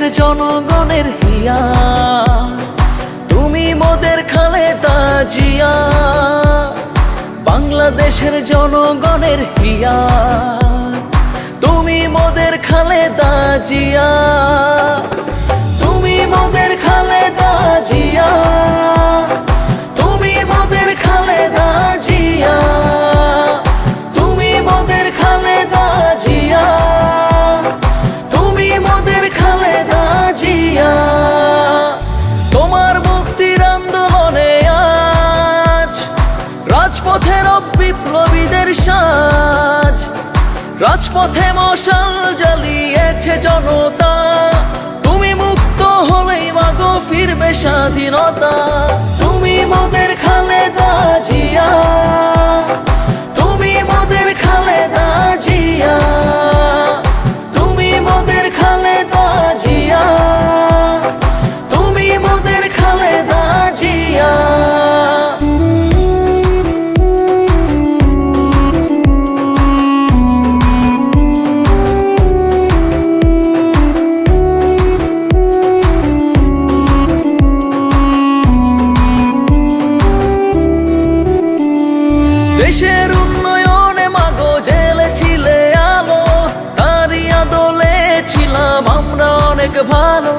বাংলাদেশের জনগণের হিয়া। তুমি মোদের খালেদা জিয়া। বাংলাদেশের জনগণের হিয়া। তুমি মোদের খালেদা জিয়া। সাজ। রাজপথে মশাল জ্বালিয়েছে জনতা। তুমি মুক্ত হলেই মাগো ফিরবে স্বাধীনতা। তুমি মোদের খালেদা জিয়া। ভালো।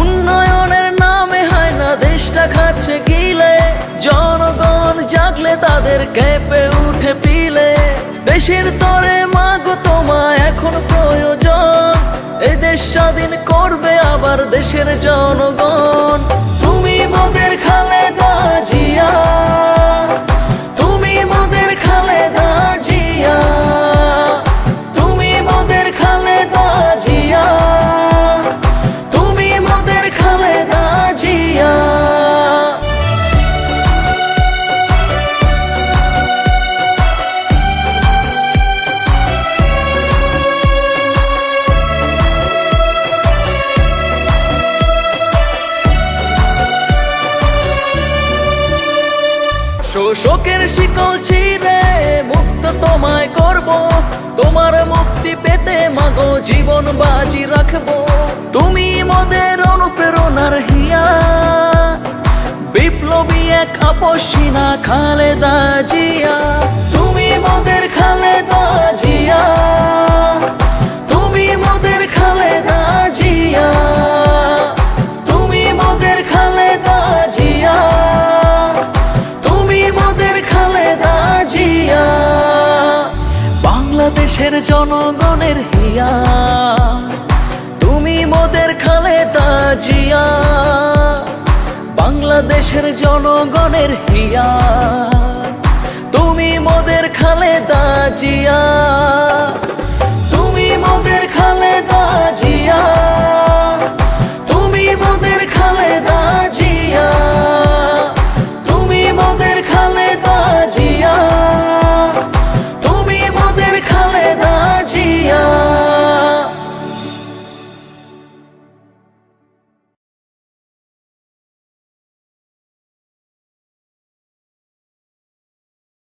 উন্নয়নের নামে হয় না, দেশটা খাচ্ছে গিলে। জনগণ জাগলে তাদের কেঁপে উঠে পিলে। দেশের তরে মাগো তোমায় এখন প্রয়োজন। এই দেশ স্বাধীন করবে আবার দেশের জনগণ। শোষকের শিকল ছিঁড়ে মুক্ত তোমায় করব। তোমার মুক্তি পেতে মাগো, জীবন বাজি রাখব। তুমি মদের অনুপ্রেরণার হিয়া। বিপ্লবী এক আপসিনা খালেদা জিয়া। বাংলাদেশের জনগণের হিয়া। তুমি মোদের খালেদা জিয়া। বাংলাদেশের জনগণের হিয়া। তুমি মোদের খালেদা জিয়া।